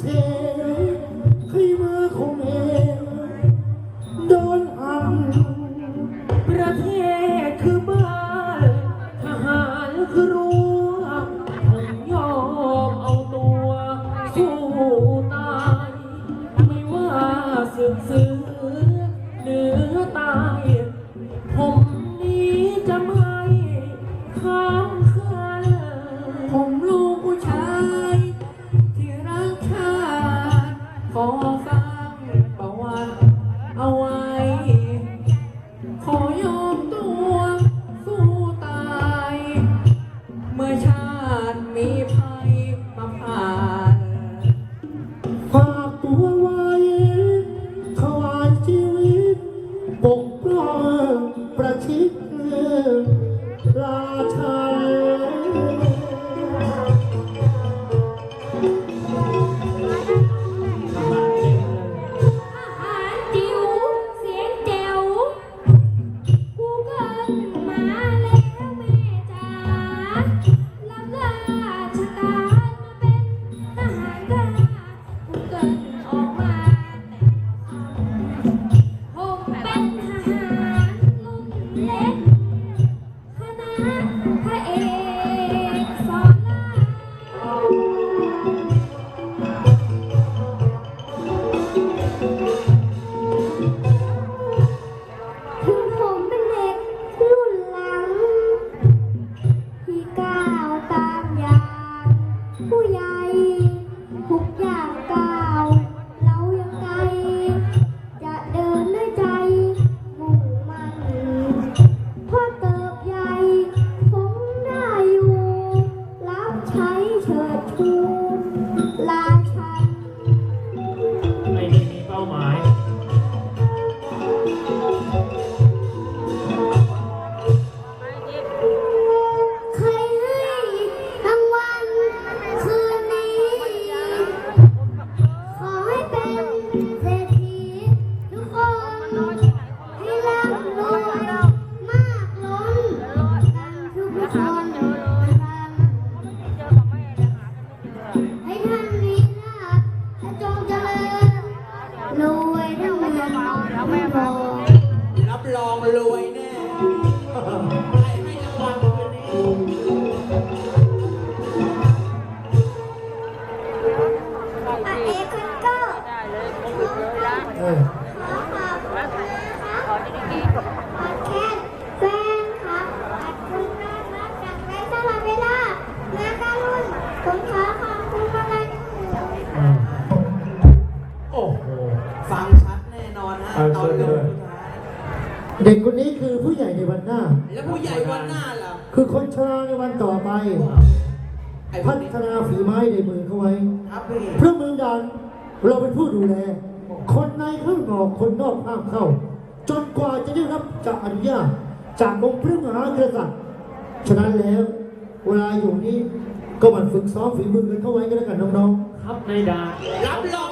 เให้มาของเองโดนอันประเทศคือบ้าหารอรั้วผมยอมเอาตัวสู้ตายไม่ว่าสึกซื้อหนือตาย ผมนี้จะมือ รับรองรวยแน่ เด็กคนนี้คือผู้ใหญ่ในวันหน้า แล้วผู้ใหญ่วันหน้าล่ะคือคนชราในวันต่อไป ไอ้พวพักนี้ฒนาฝีไม้ในมือเขาไว้ ครับพี่เพื่อเมืองดันเราเป็นผู้ดูแล คนในเข้าออกคนนอกห้ามเข้า จนกว่าจะได้รับจากอนุญาตจากองค์พระมหากษัตริย์ฉะนั้นแล้ว เวลาอยู่นี้ก็หมันฝึกซ้อมฝีมือกันเข้าไว้ก็แล้วกันน้องครับนายดารับรองได้เดี๋ยวสอ